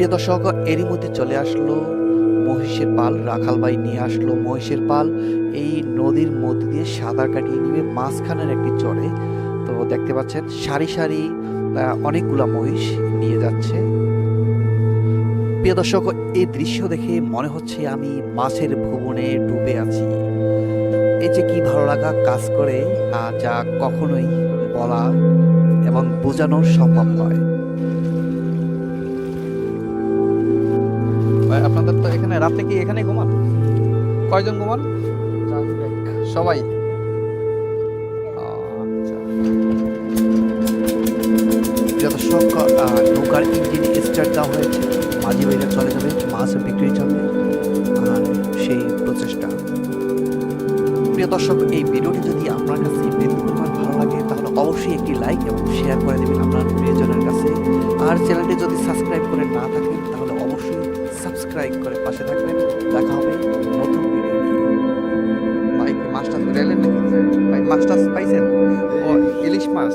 প্রিয় দর্শক, এরই মধ্যে চলে আসলো মহিষের পাল, রাখালবাই নিয়ে আসলো মহিষের পাল। এই নদীর মধ্যে দিয়ে সাঁতার কাটিয়ে নিবে মাঝখানের একটি চরে। তো দেখতে পাচ্ছেন, সারি সারি অনেকগুলা মহিষ নিয়ে যাচ্ছে। প্রিয় দর্শক, এই দৃশ্য দেখে মনে হচ্ছে আমি মাছের ভুবনে ডুবে আছি। এই যে কি ভালো লাগা কাজ করে যা কখনোই বলা এবং বোঝানো সম্ভব নয়। আপনাদের তো এখানে রাতে কি এখানে ঘুমান? কয়জন ঘুমান? সবাই? আচ্ছা। দর্শক আহ, নৌকার ইঞ্জিন স্টার্ট দেওয়া হয়েছে মাঝি বাইরে চলে যাবে মাছ বিক্রির জন্য। আর সেই প্রচেষ্টা। প্রিয় দর্শক এই ভিডিওটি যদি আপনার কাছে বিন্দু ভালো লাগে তাহলে অবশ্যই একটি লাইক এবং শেয়ার করে দেবেন আপনার প্রিয়জনের কাছে। আর চ্যানেলটি যদি সাবস্ক্রাইব করে না থাকেন সাবস্ক্রাইব করে পাশে থাকবেন। দেখা হবে নতুন ভিডিও নিয়ে। মাছটা ধরে নাকি? পাইছেন? ও, ইলিশ মাছ।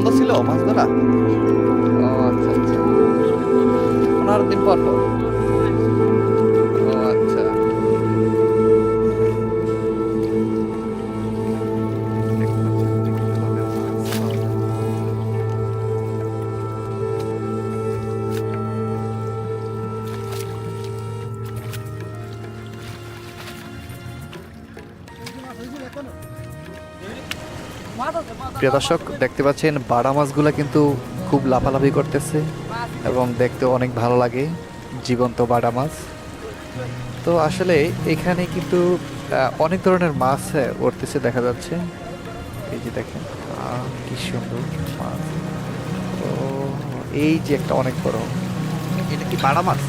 বন্ধ ছিল মাছ ধরা প্রিয় দর্শক দেখতে পাচ্ছেন বাড়া মাছগুলো কিন্তু খুব লাফালাফি করতেছে এবং দেখতে অনেক ভালো লাগে জীবন্ত বাড়া মাছ। তো আসলে এখানে কিন্তু অনেক ধরনের মাছ আহ, উঠতেছে দেখা যাচ্ছে। এই যে দেখেন কি সুন্দর মাছ। তো এই যে একটা অনেক বড়। এটা কি বাড়া মাছ?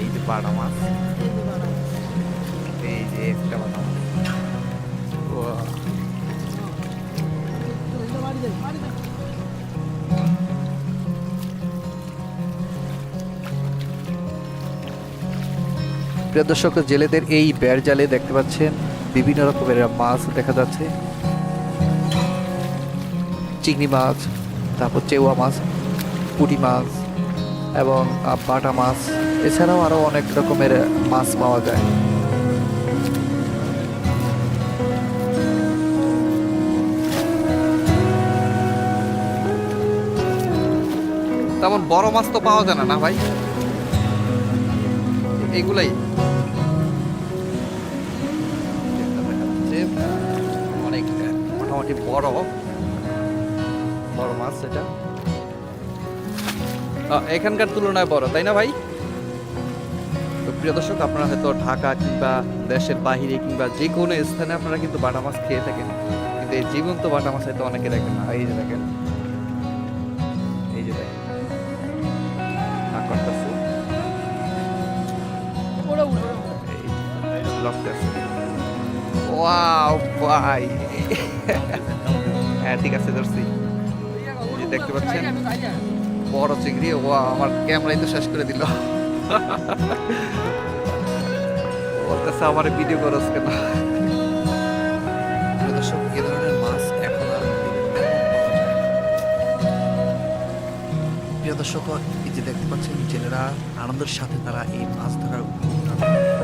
এই যে বাড়া মাছ। এই যে একটা বাড়া প্রিয় দর্শক, জেলেদের এই বেড় জালে দেখতে পাচ্ছেন বিভিন্ন রকমের মাছ দেখা যাচ্ছে। চিংড়ি মাছ, তারপর চেওয়া মাছ, পুঁটি মাছ এবং বাটা মাছ। এছাড়াও আরও অনেক রকমের মাছ পাওয়া যায়। তেমন বড় মাছ তো পাওয়া যায় না না ভাই? এইগুলাই। অনেক, মোটামুটি বড়। বড় মাছ এটা। এখানকার তুলনায় বড়, তাই না ভাই? তো প্রিয় দর্শক, আপনারা হয়তো ঢাকা কিংবা দেশের বাহিরে কিংবা যে কোনো স্থানে আপনারা কিন্তু বাটা মাছ খেয়ে থাকেন। কিন্তু এই জীবন্ত বাটা মাছ হয়তো অনেকে দেখেন না, এই দেখেন। এই লকতেছে ওয়াও ভাই হ্যাঁ ঠিক আছে, ধরছি দেখতে পাচ্ছেন, বড় চিংড়ি ও আমার ক্যামেরাই তো শেষ করে দিল বলতেছে আমার ভিডিও করস কেন দর্শক ধরনের মাছ এখন আর। প্রিয় দর্শক, এই যে দেখতে পাচ্ছেন, জেলেরা আনন্দের সাথে তারা এই মাছ ধরার।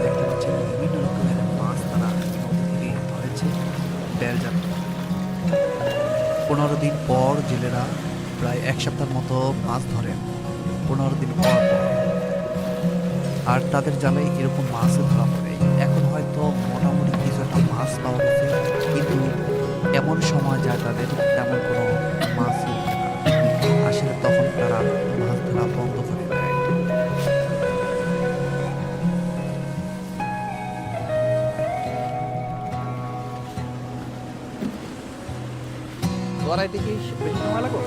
দেখতে পাচ্ছেন বিভিন্ন রকমের মাছ তারা নদী ধরেছে বেলজাত পনেরো দিন পর জেলেরা প্রায় এক সপ্তাহের মতো মাছ ধরেন পনেরো দিন পর আর তাদের জালে এরকম মাছও ধরা পড়ে এখন হয়তো মোটামুটি কিছু একটা মাছ পাওয়া গেছে, কিন্তু এমন সময় যায় তাদের তেমন কোনো আইতে কি বেশি সময় লাগো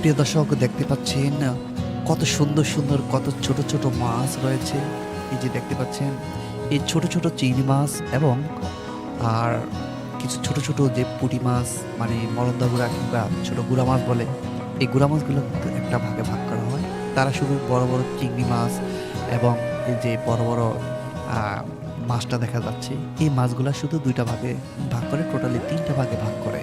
প্রিয় দর্শক, দেখতে পাচ্ছেন কত সুন্দর সুন্দর, কত ছোট ছোট মাছ রয়েছে। এই যে দেখতে পাচ্ছেন, এই ছোট ছোট চিংড়ি মাছ এবং আর কিছু ছোট ছোট যে পুঁটি মাছ মানে মরন্দা গুঁড়া কিংবা ছোট গুঁড়া মাছ বলে, এই গুঁড়া মাছগুলো কিন্তু একটা ভাগে ভাগ করা হয়। তারা শুধু বড় বড় চিংড়ি মাছ এবং যে বড় বড় মাছটা দেখা যাচ্ছে, এই মাছগুলো শুধু দুইটা ভাগে ভাগ করে টোটালি তিনটা ভাগে ভাগ করে।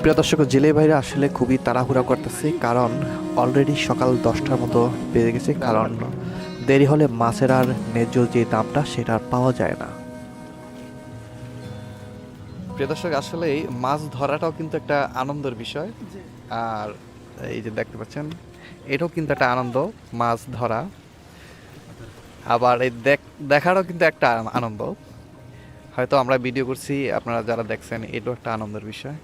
প্রিয় দর্শক জেলে ভাইরা আসলে খুবই তাড়াহুড়া করতেছে কারণ অলরেডি সকাল দশটার মতো বেজে গেছে কারণ দেরি হলে মাছের আর ন্যায্য যে দামটা সেটা আর পাওয়া যায় না। প্রিয় দর্শক আসলে মাছ ধরাটাও কিন্তু একটা আনন্দের বিষয়। আর এই যে দেখতে পাচ্ছেন এটাও কিন্তু একটা আনন্দ মাছ ধরা। আবার এই দেখ- দেখারও কিন্তু একটা আনন্দ। হয়তো আমরা ভিডিও করছি আপনারা যারা দেখছেন এটাও একটা আনন্দের বিষয়।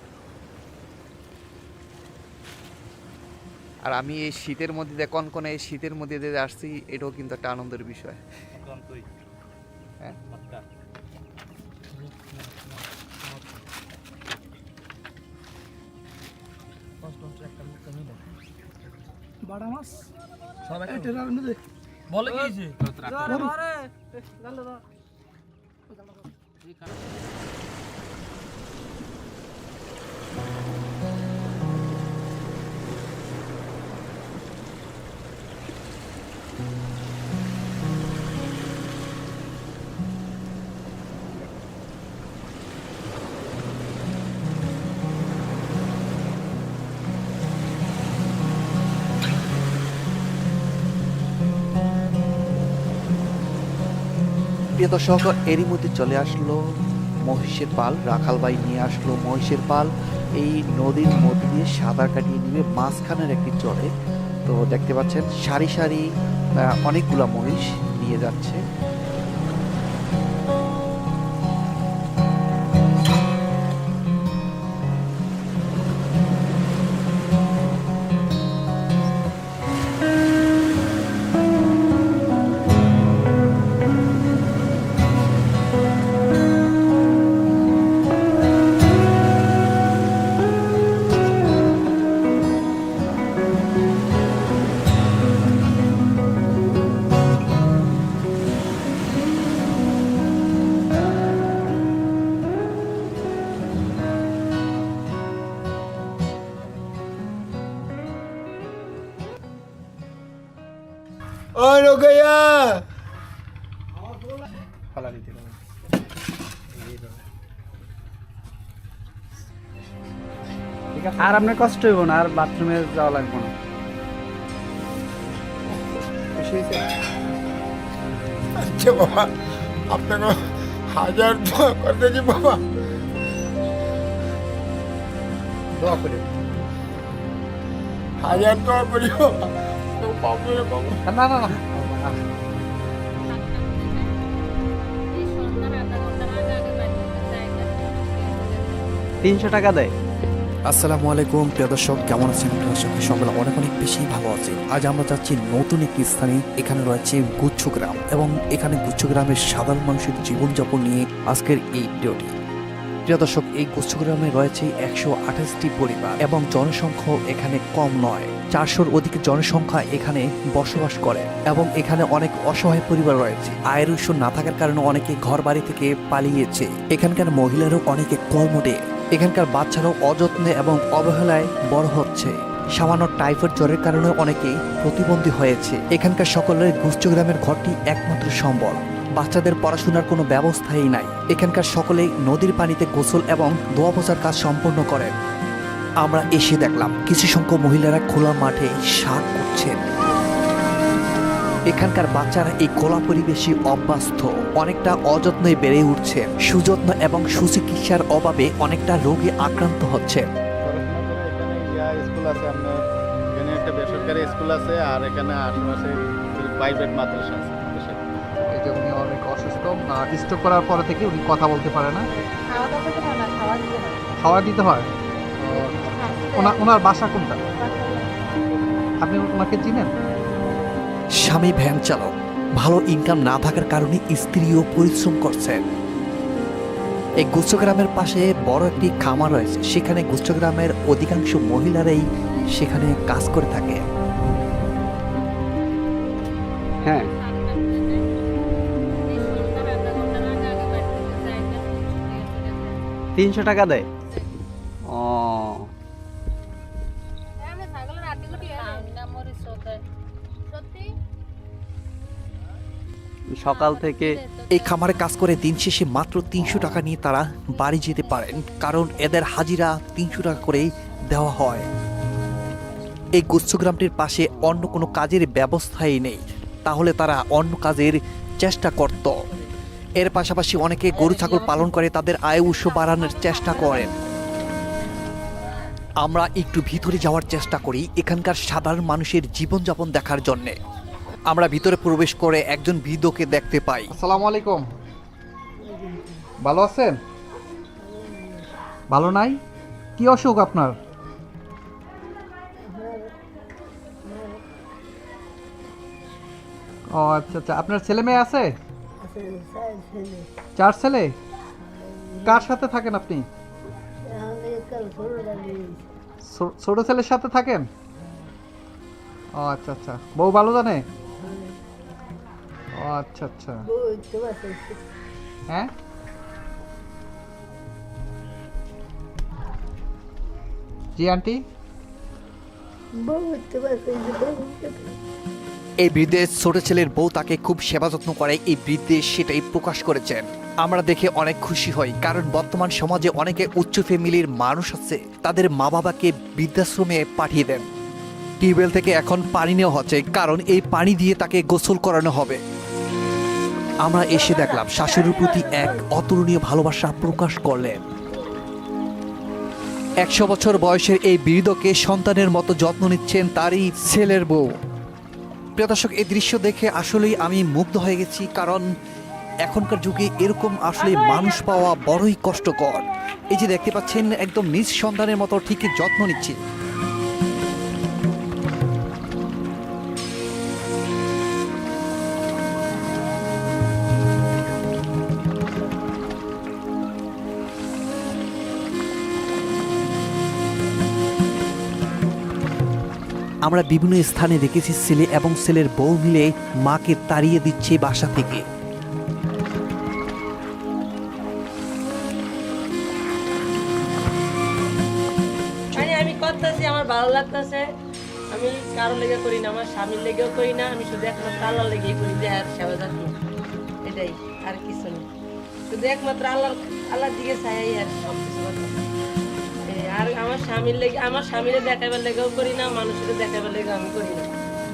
আর আমি এই শীতের মধ্যে দিয়ে কনকনে এই শীতের মধ্যে দিয়ে আসছি এটাও কিন্তু একটা আনন্দের বিষয়। হ্যাঁ? বলে কি হয়েছে? প্রিয় দর্শক এরই মধ্যে চলে আসলো মহিষের পাল, রাখাল নিয়ে আসলো মহিষের পাল। এই নদীর মধ্যে দিয়ে সাঁতার কাটিয়ে নিবে মাঝখানের একটি চরে। তো দেখতে পাচ্ছেন, সারি সারি অনেকগুলা মহিষ নিয়ে যাচ্ছে। রোকেয়া আর আপনার কষ্ট হইব না আর বাথরুমে যাওয়া লাগবে না। আচ্ছা বাবা আপনাকে হাজার দোয়া করতেছি বাবা? দোয়া করে। হাজার দোয়া করি বাবা। না না না। তিনশো টাকা দেয়। আসসালামু আলাইকুম, প্রিয় দর্শক, কেমন আছেন? দর্শক সকলে অনেক অনেক বেশি ভালো আছে আজ আমরা যাচ্ছি নতুন একটি স্থানে, এখানে রয়েছে গুচ্ছ গ্রাম এবং এখানে গুচ্ছ গ্রামের সাধারণ মানুষের জীবনযাপন নিয়ে আজকের এই ভিডিওটি। প্রিয় দর্শক, এই গুচ্ছগ্রামে রয়েছে একশো আঠাশটি পরিবার এবং জনসংখ্যাও এখানে কম নয়। চারশোর অধিক জনসংখ্যা এখানে বসবাস করে এবং এখানে অনেক অসহায় পরিবার রয়েছে। আয়ের উৎস না থাকার কারণে অনেকে ঘর বাড়ি থেকে পালিয়েছে। এখানকার মহিলারও অনেকে কর্মডে। এখানকার বাচ্চারাও অযত্নে এবং অবহেলায় বড় হচ্ছে। সামান্য টাইফয়েড জ্বরের কারণে অনেকেই প্রতিবন্ধী হয়েছে। এখানকার সকলের গুচ্ছগ্রামের ঘরটি একমাত্র সম্বল। বাচ্চাদের পড়াশোনার কোনো ব্যবস্থাই নাই। এখানকার সকলেই নদীর পানিতে গোসল এবং দোয়া পোছার কাজ সম্পন্ন করেন। আমরা এসে দেখলাম কিছু সংখ্যক মহিলারা খোলা মাঠে শাক করছেন। এখানকার বাচ্চারা এই খোলা পরিবেশে অভ্যস্ত অনেকটা অযত্নে বেড়ে উঠছে। সুযত্ন এবং সুচিকিৎসার অভাবে অনেকটা রোগে আক্রান্ত হচ্ছে। এখানে স্কুল আছে আপনার এখানে একটা বেসরকারি স্কুল আছে আর এখানে আশেপাশে প্রাইভেট মাদ্রাসা আছে এই যে উনি অনেক অসুস্থ স্ট্রোক করার পর। থেকে উনি কথা বলতে পারে না দিতে হয় খাওয়া দিতে হয়? ওনার ওনার বাসা কোনটা? আপনি ওনাকে চিনেন? স্বামী ভ্যান চালক ভালো ইনকাম না থাকার কারণে স্ত্রীও পরিশ্রম করছেন। এই গুচ্ছগ্রামের পাশে বড় একটি খামার রয়েছে সেখানে গুচ্ছগ্রামের অধিকাংশ মহিলারাই সেখানে কাজ করে থাকে। হ্যাঁ। তিনশো টাকা দেয়। সকাল থেকে। এই খামারে কাজ করে দিন শেষে মাত্র তিনশো টাকা নিয়ে তারা বাড়ি যেতে পারেন, কারণ এদের হাজিরা তিনশো টাকা করেই দেওয়া হয়। এই গুচ্ছগ্রামটির পাশে অন্য কোনো কাজের ব্যবস্থাই নেই, তাহলে তারা অন্য কাজের চেষ্টা করত। এর পাশাপাশি অনেকে গরু ছাগল পালন করে, তাদের আয় উৎস বাড়ানোর চেষ্টা করেন। আমরা একটু ভিতরে যাওয়ার চেষ্টা করি এখানকার সাধারণ মানুষের জীবনযাপন দেখার জন্যে। আমরা ভিতরে প্রবেশ করে একজন বৃদ্ধকে দেখতে পাই। আসসালামু আলাইকুম। ভালো আছেন? ভালো নাই? কি অসুখ আপনার? ও আচ্ছা আচ্ছা। আপনার ছেলে মেয়ে আছে? চার ছেলে? কার সাথে থাকেন আপনি? ছোট ছেলের সাথে থাকেন? ও আচ্ছা আচ্ছা। বউ ভালো জানে? আচ্ছা আচ্ছা। হ্যাঁ? জি আন্টি? এই বৃদ্ধের ছোট ছেলের বউ তাকে খুব সেবা যত্ন করে এই বৃদ্ধে সেটাই প্রকাশ করেছেন। আমরা দেখে অনেক খুশি হই কারণ বর্তমান সমাজে অনেকে উচ্চ ফ্যামিলির মানুষ আছে তাদের মা বাবাকে বৃদ্ধাশ্রমে পাঠিয়ে দেন। টিউবওয়েল থেকে এখন পানি নেওয়া হচ্ছে কারণ এই পানি দিয়ে তাকে গোসল করানো হবে। আমরা এসে দেখলাম শাশুড়ির প্রতি এক অতুলনীয় ভালোবাসা প্রকাশ করলেন একশো বছর বয়সের এই বৃদ্ধকে সন্তানের মতো যত্ন নিচ্ছেন তারই ছেলের বউ। প্রিয় দর্শক, এই দৃশ্য দেখে আসলেই আমি মুগ্ধ হয়ে গেছি, কারণ এখনকার যুগে এরকম আসলে মানুষ পাওয়া বড়ই কষ্টকর। এই যে দেখতে পাচ্ছেন, একদম নিজ সন্তানের মতো ঠিকই যত্ন নিচ্ছে আমরা বিভিন্ন স্থানে দেখেছি ছেলে এবং ছেলের বউ মিলে মাকে তাড়িয়ে দিচ্ছে বাসা থেকে। আমি করতেছি, আমার ভালো লাগতেছে। আমি কারও লেগে করি না, আমার স্বামীর লেগেও করি না। আমি শুধু একমাত্র আল্লাহর লেগে করি যে আর সেবা যত্ন। এটাই, আর কিছু না। শুধু একমাত্র আল্লাহ আল্লাহর দিকে চাই আর সব কিছু আর আমার স্বামীর লেগে আমার স্বামীরে দেখাবার লেগেও করি না, মানুষের দেখাবার লেগে আমি করি না।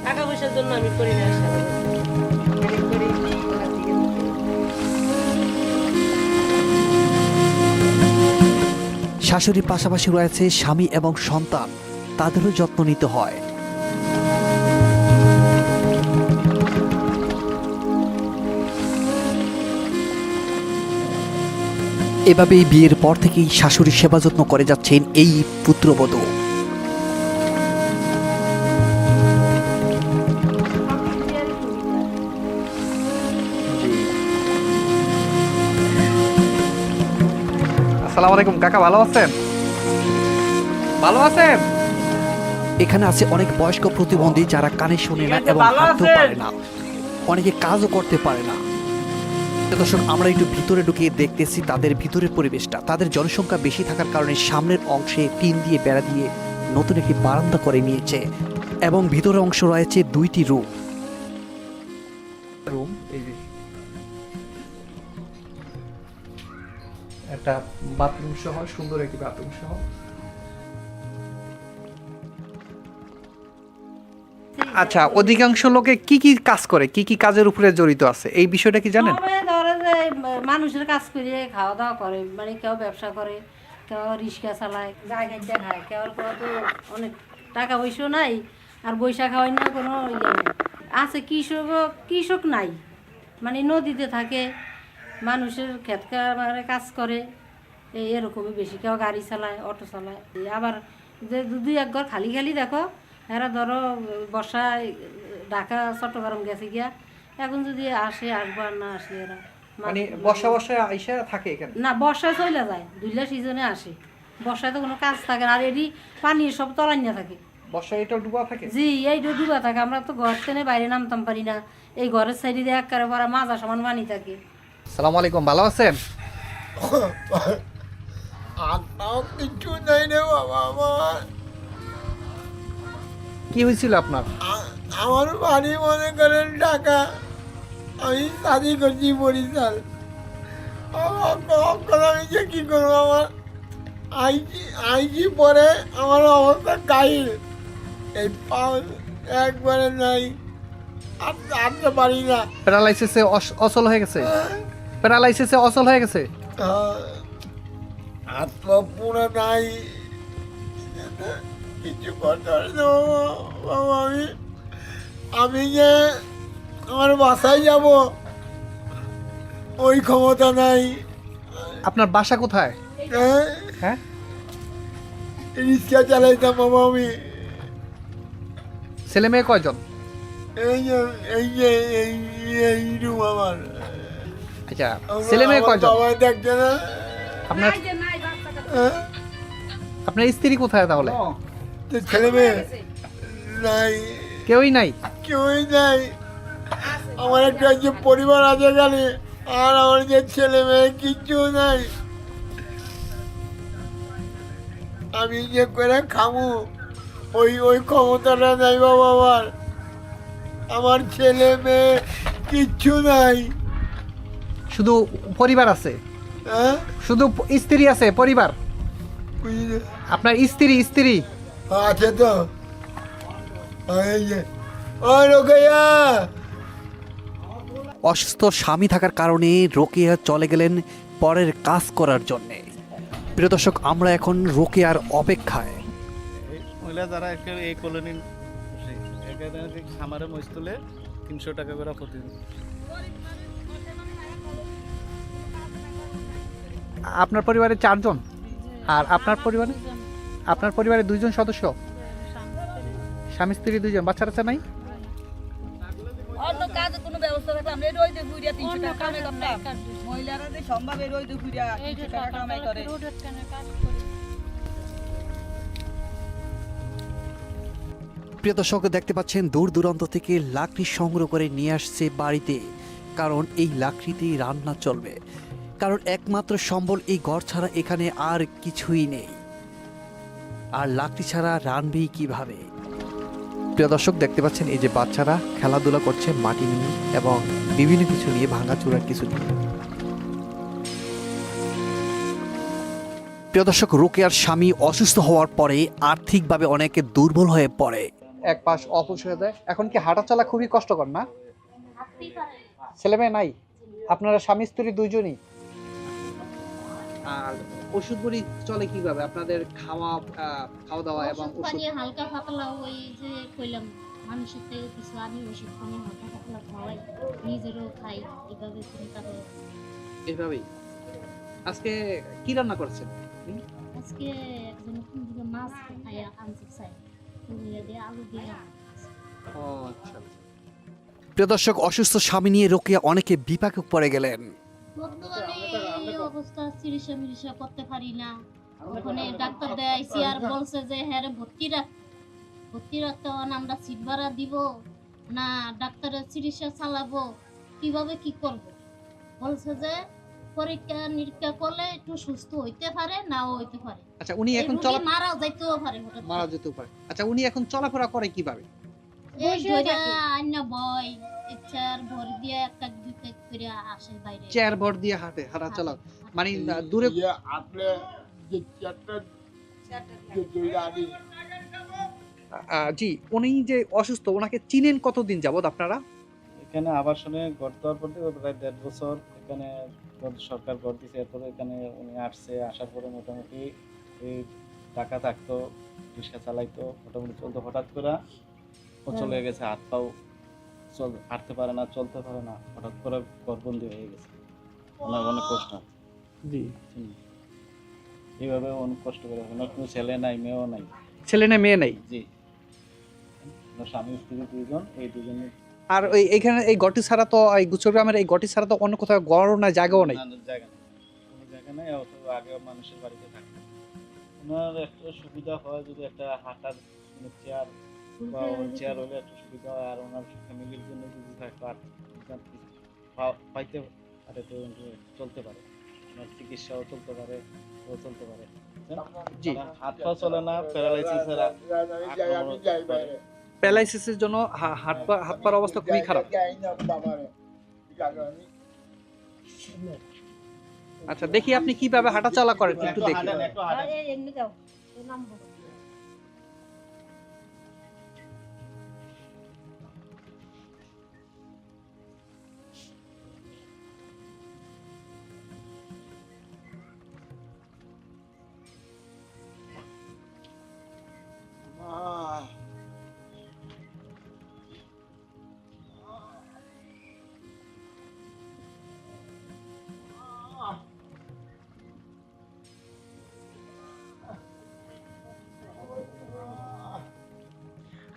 টাকা পয়সার জন্য আমি করি না করি। শাশুড়ির পাশাপাশি রয়েছে স্বামী এবং সন্তান। তাদেরও যত্ন নিতে হয়। এভাবেই বিয়ের পর থেকেই শাশুড়ির সেবা যত্ন করে যাচ্ছেন এই পুত্রবধূ। আসসালামু আলাইকুম কাকা ভালো আছেন? ভালো আছেন? এখানে আছে অনেক বয়স্ক প্রতিবন্ধী যারা কানে শোনে না এবং হাঁটতেও পারে না। অনেকে কাজও করতে পারে না। দর্শক আমরা একটু ভিতরে ঢুকিয়ে দেখতেছি তাদের ভিতরের পরিবেশটা। তাদের জনসংখ্যা বেশি থাকার কারণে সামনের অংশে টিন দিয়ে বেড়া দিয়ে নতুন একটি বারান্দা করে নিয়েছে এবং ভিতরের অংশ রয়েছে দুইটি রুম। রুম এই যে। একটা বাথরুম সহ সুন্দর একটি বাথরুম সহ। আচ্ছা অধিকাংশ লোকে কি কি কাজ করে? কি কি কাজের উপরে জড়িত আছে? এই বিষয়টা কি জানেন? মানুষের কাজ করে খাওয়া দাওয়া করে মানে কেউ ব্যবসা করে, কেউ রিক্সা চালায় জায়গায় দেখায় কেউ তো অনেক টাকা পয়সাও নাই, আর বৈশাখ খাওয়াই না, কোনো ইয়ে নেই। আছে কৃষক কৃষক নাই মানে নদীতে থাকে, মানুষের ক্ষেত কাজ করে, এই এরকমই বেশি, কেউ গাড়ি চালায়, অটো চালায় আবার যে দুই এক ঘর খালি খালি দেখো, এরা ধরো বর্ষায় ঢাকা, চট্টগ্রাম গেছে গিয়া, এখন যদি আসে, আসব আর না আসলে এরা। মানে বসা বসা আইসা থাকে এখানে? না বর্ষায় চলে যায় দুইলা সিজনে আসে। বর্ষায় তো কোনো কাজ থাকে না আর এরই পানি সব তলাইয়া থাকে। বর্ষা এটা ডুবা থাকে? জি এই ডুবা থাকে আমরা তো ঘর থেকে বাইরে নামতাম পারি না। এই ঘরের সাইডে দিয়ে একবারে পরে মাজা সমান পানি থাকে। সালাম আলাইকুম ভালো আছেন? কিছু নেই রে বাবা আমার। কি হয়েছিল আপনার? আমার বাড়ি মনে করেন টাকা আমি শাদি করছি বরিশাল। আমি যে কী করব আমার? আইজি আইজি পরে আমার অবস্থা কাহিল। এই পাও একবারে নাই। হাঁটতে হাঁটতে পারি না। প্যারালাইসিসে অস- অচল হয়ে গেছে? প্যারালাইসিসে অচল হয়ে গেছে? হাত পা পুরো নাই। কিছু করতে পারি আমি আমি যে আমার বাসায় যাব। ওই ক্ষমতা নাই। আপনার বাসা কোথায়? হ্যাঁ? হ্যাঁ? রিক্সা চালাইতাম বাবা আমি। ছেলে মেয়ে কয়জন? এই যে এই যে এই এই রুম আমার। আচ্ছা ছেলে মেয়ে কয়জন? বাবা দেখছে না। আপনার হ্যাঁ? আপনার স্ত্রী কোথায় তাহলে? তো ছেলে মেয়ে নাই। কেউই নাই? কেউই নাই। আমার একটা যে পরিবার আছে খালি আর আমার যে ছেলে মেয়ে কিচ্ছু নাই। আমি যে করে খামু ওই ওই ক্ষমতাটা নাই বাবা আমার। আমার ছেলে মেয়ে কিচ্ছু নাই। শুধু পরিবার আছে? হ্যাঁ? শুধু স্ত্রী আছে পরিবার? বুঝলি? আপনার স্ত্রী স্ত্রী? আছে তো। ওই যে ও রোকেয়া অসুস্থ স্বামী থাকার কারণে রোকেয়া চলে গেলেন পরের কাজ করার জন্যে। প্রিয় দর্শক আমরা এখন রোকেয়ার অপেক্ষায়। মহিলা যারা একটা এই কলোনি খামারে মহিষ তুলে তিনশো টাকা করে প্রতিদিন আপনার পরিবারে চারজন? আর আপনার পরিবারে? আপনার পরিবারে দুইজন সদস্য? স্বামী স্ত্রী দুইজন বাচ্চা টাচ্চা নাই? অন্য কাজে কোনো ব্যবস্থা এই ঘুরিয়া তিনশো টাকা কামাই করতাম। মহিলারা যে সম্ভব এই রোদে ঘুরিয়া তিনশো টাকা কামাই করে? প্রিয় দর্শক দেখতে পাচ্ছেন দূর দূরান্ত থেকে লাকড়ি সংগ্রহ করে নিয়ে আসছে বাড়িতে। কারণ এই লাকড়িতেই রান্না চলবে। কারণ একমাত্র সম্বল এই ঘর ছাড়া এখানে আর কিছুই নেই। আর লাকড়ি ছাড়া রানবেই কীভাবে? প্রিয় দর্শক দেখতে পাচ্ছেন এই যে বাচ্চারা খেলাধুলা করছে মাটি নিয়ে এবং বিভিন্ন কিছু নিয়ে ভাঙাচোরার কিছু নিয়ে। প্রিয় দর্শক রোকেয়ার স্বামী অসুস্থ হওয়ার পরে আর্থিকভাবে অনেকে দুর্বল হয়ে পড়ে। এক পাশ অপুষ হয়ে যায়। এখন কি হাঁটা চলা খুবই কষ্টকর না? ছেলে মেয়ে নাই? আপনারা স্বামী স্ত্রী দুইজনই? আর ওষুধ বড়ি চলে কীভাবে? আপনাদের খাওয়া খাওয়া দাওয়া এবং ওষুধ পানি হালকা পাতলা ওই যে কইলাম মানুষের থেকে কিছু আমি ওষুধ পানি হালকা পাতলা খাওয়াই নিজেরও খাই এভাবে করে কাটে এভাবেই? আজকে কি রান্না করছেন? আজকে একজন দিকে মাছ খাইয়া আনতে চাই পুরিয়ে দিয়ে আলু দিয়ে ও আচ্ছা প্রিয় দর্শক অসুস্থ স্বামী নিয়ে রোকেয়া অনেকে বিপাকে পড়ে গেলেন। অবস্থা চিকিৎসা মিরিসা করতে পারি না। ওখানে ডাক্তার দেখাইছি আর বলছে যে হ্যাঁ ভর্তি রাখ। ভর্তি রাখতে হন আমরা সিট ভাড়া দিব। না ডাক্তারের চিকিৎসা চালাবো। কীভাবে কি করব? বলছে যে পরীক্ষা নিরীক্ষা করলে একটু সুস্থ হইতে পারে নাও হইতে পারে। আচ্ছা উনি এখন চলা মারাও যাইতেও পারে মারা যেতেও পারে। আচ্ছা উনি এখন চলাফেরা করে কীভাবে? এই ধইরা আইনা বয়। ইচ্ছার ভর দিয়ে একটা দুই পেক করে আসে বাইরে। চেয়ার ভর দিয়ে হাঁটে হাঁটা চলা মানে দূরে আপনি যে চারটা যে দুইটা আনি জি উনি যে অসুস্থ ওনাকে চিনেন কতদিন যাবত আপনারা? এখানে আবাসনে ঘর দেওয়ার পর প্রায় দেড় বছর এখানে সরকার ঘর দিয়েছে এরপরে এখানে উনি আসছে আসার পরে মোটামুটি এই টাকা থাকতো রিক্সা চালাইতো মোটামুটি চলতো হঠাৎ করে ও চলে গেছে হাত পাও চল হাঁটতে পারে না চলতে পারে না হঠাৎ করে ঘরবন্দি হয়ে গেছে। ওনার অনেক কষ্ট। জি। এইভাবে অনেক কষ্ট করে ওনার কোনো ছেলে নাই মেয়েও নাই। ছেলে না মেয়ে নাই? জি। ওনার স্বামী স্ত্রী দুজন এই দুজনে আর ওই এখানে এই গটি ছাড়া তো এই গুচ্ছ গ্রামের এই গটি ছাড়া তো অন্য কোথাও গড় না জায়গাও নেই? জায়গা নেই। কোনো জায়গা নেই অত আগে মানুষের বাড়িতে থাকতো ওনার একটা সুবিধা হয় যদি একটা হাঁটার চেয়ার বা চেয়ার হলে একটু সুবিধা হয় আর ওনার ফ্যামিলির জন্য যদি আর্থিক পাইতে পারে তো চলতে পারে। ওনার চিকিৎসাও চলতে পারে ও চলতে পারে। জি। হাত পা চলে না প্যারালাইসিসের আমি যাই বাইরে। প্যারালাইসিসের জন্য হাত পা হাত পার অবস্থা খুবই খারাপ। আচ্ছা দেখি আপনি কীভাবে হাঁটা চলা করেন একটু দেখি।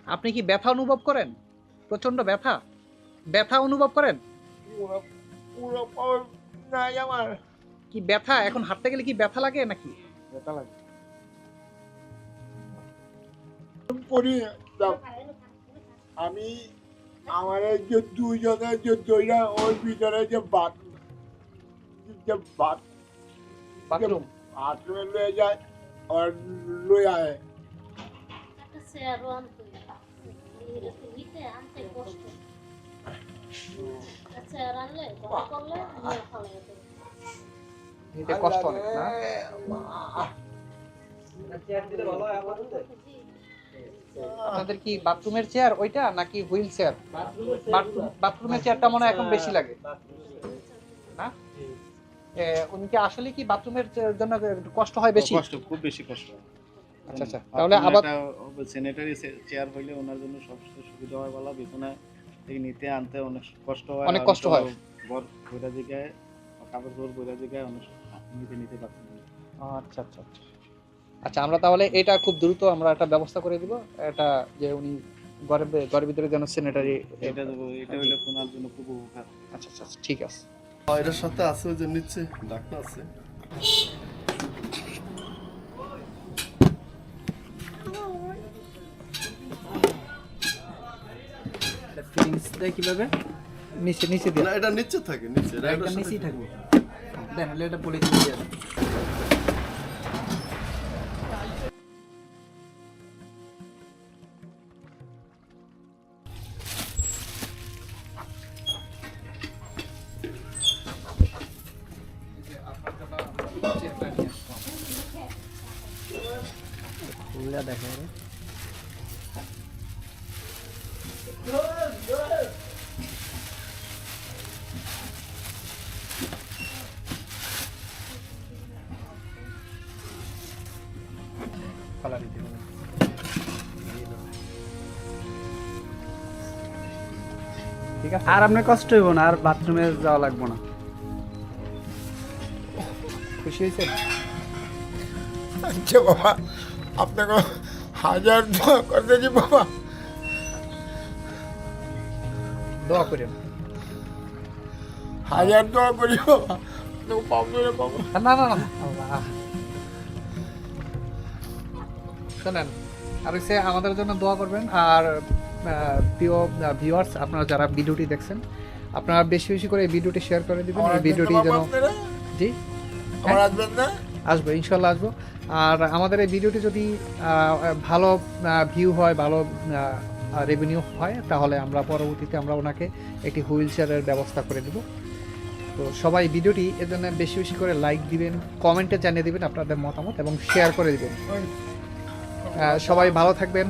আপনি কি ব্যথা অনুভব করেন? প্রচণ্ড ব্যথা? ব্যথা অনুভব করেন? পুরো নাই আমার। কি ব্যথা? এখন হাঁটতে গেলে কি ব্যথা লাগে নাকি? ব্যথা লাগে। করি আমি আমার যে দুইজনের যে দইরা ওর ভিতরে যে বাথ যে বাথ বাথরুম? বাথরুমে লয়ে যায় আর লয়ে আয় একটা চেয়ারও আনতে এরকম নিতে কষ্ট। অনেক না? আপনাদের কি বাথরুমের চেয়ার ওইটা নাকি হুইল চেয়ার বাথরুমের চেয়ারটা মনে হয় এখন বেশি লাগে। না? উনি কি আসলে কি বাথরুমের জন্য একটু কষ্ট হয় বেশি? কষ্ট খুব বেশি কষ্ট। হয়। আচ্ছা আচ্ছা। তাহলে আবার স্যানিটারি চেয়ার হইলে ওনার জন্য সবচেয়ে সুবিধা হয় বলা বিছানা থেকে নিতে আনতে অনেক কষ্ট হয়। অনেক কষ্ট হয়। ঘর বইরা দিকে কাপড় চোপড় বইরা দিকে অনেক নিতে নিতে না। আচ্ছা আচ্ছা আচ্ছা। আচ্ছা আমরা তাহলে এটা খুব দ্রুত আমরা একটা ব্যবস্থা করে দিব এটা যে উনি ঘরের ঘরের ভিতরে যেন স্যানিটারি এটা এটা হইলে ওনার জন্য খুব উপকার। আচ্ছা আচ্ছা আচ্ছা, ঠিক আছে। এটার সাথে আছে ওই যে নিচে ডাক্তার আছে। ফিলিংস দেয় কীভাবে? নিচে নিচে দিয়ে। না এটা নিচে থাকে নিচে এটা একটা এটার সাথে- নিচেই থাকবে। দেন হলে এটা পলিথিন দিয়ে দেন। ঠিক আছে আর আপনার কষ্ট হইব না আর বাথরুমে যাওয়া লাগবে না। খুশি হয়েছেন? আচ্ছা বাবা আপনাকে হাজার দোয়া করতেছি বাবা। দোয়া করেন হাজার দোয়া করি বাবা আপনাকে পাও ধরে পাবো না। না না আল্লাহ। শোনেন আর হচ্ছে আমাদের জন্য দোয়া করবেন। আর প্রিয় ভিউয়ার্স আপনারা যারা ভিডিওটি দেখছেন আপনারা বেশি বেশি করে এই ভিডিওটি শেয়ার করে দিবেন। এই ভিডিওটি যেন জি? না? আসব ইনশাল্লাহ আসব। আর আমাদের এই ভিডিওটি যদি ভালো ভিউ হয় ভালো রেভিনিউ হয় তাহলে আমরা পরবর্তীতে আমরা ওনাকে একটি হুইল চেয়ারের ব্যবস্থা করে দেব। তো সবাই ভিডিওটি এর জন্য বেশি বেশি করে লাইক দিবেন কমেন্টে জানিয়ে দিবেন আপনাদের মতামত এবং শেয়ার করে দিবেন। সবাই ভালো থাকবেন।